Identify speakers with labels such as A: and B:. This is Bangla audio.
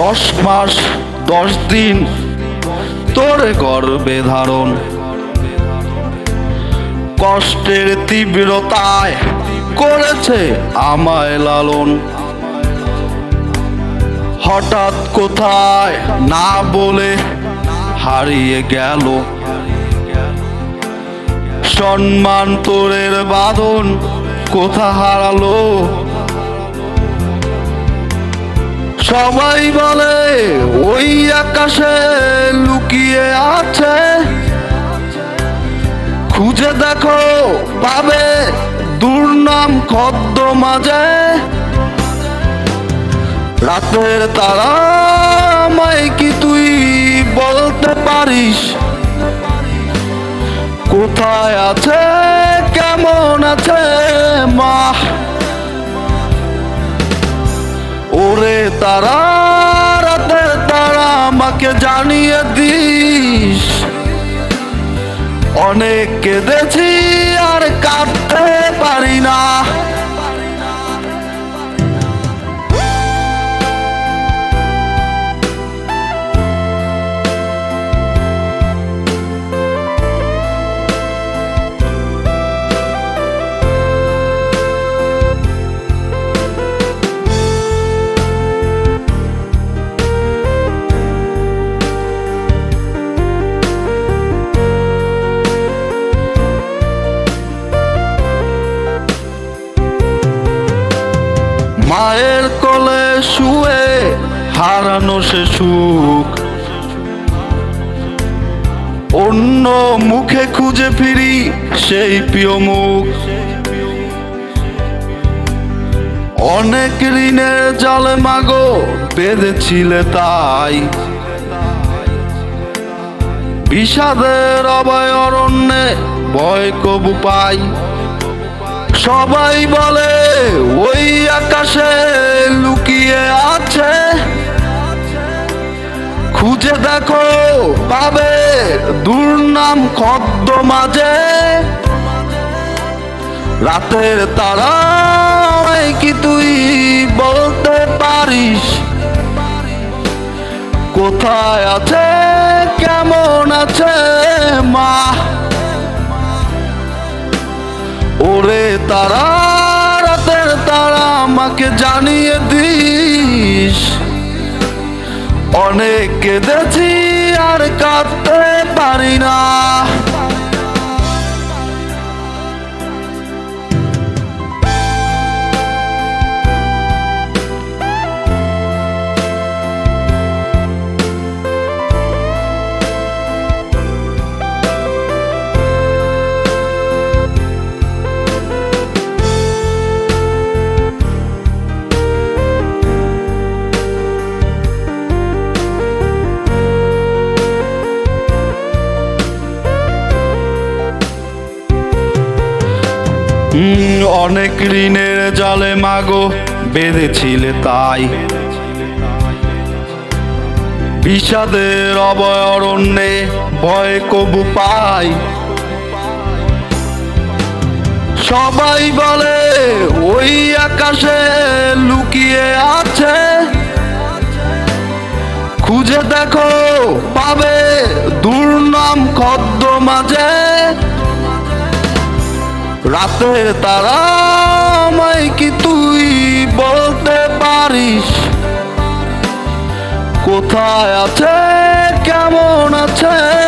A: দশ মাস, দশ দিন, তোরে গর্বে ধারণ। কষ্টের তীব্রতায় করেছে আমায় লালন। হঠাৎ কোথায় না বলে হারিয়ে গেল। সম্মান তোরের বাঁধন কোথা হারালো? সবাই বলে, ওই আকাশে লুকিয়ে আছে। খুঁজে দেখো, পাবে দুর্নাম খদ্দ মাঝে। রাতের তারা আমায় কি তুই বলতে পারিস? কোথায় আছে, কেমন আছে? অনেক কেঁদেছি আর কাঁদতে পারি না। মায়ের কোলে শুয়ে হারানো সে সুখ। অন্য মুখে খুঁজে ফিরি সেই প্রিয় মুখ। অনেক ঋণের জলে মাগো বেঁধেছিলে তাই। বিষাদের অভয় অরণ্যে ভয় কবু পাই। সবাই বলে, ওই আকাশে লুকিয়ে আছে। খুঁজে দেখো, পাবে দুর্নাম খদ্দ মাঝে। রাতের তারা কি তুই বলতে পারিস? কোথায় আছে, কেমন তারা রাতের তারা আমাকে জানিয়ে দিস। অনেক কেঁদেছি আর কাঁদতে পারি না। অনেক ঋণের জলে মাগো, বেঁধেছিলে তাই। বিষাদের অবয়রণ্যে ভয় কবু পাই। সবাই বলে, ওই আকাশে লুকিয়ে আছে। খুঁজে দেখো, পাবে দুর্নাম খদ্দ মাঝে। রাতের তারা কি তুই বলতে পারিস? কোথায় আছে কেমন আছে?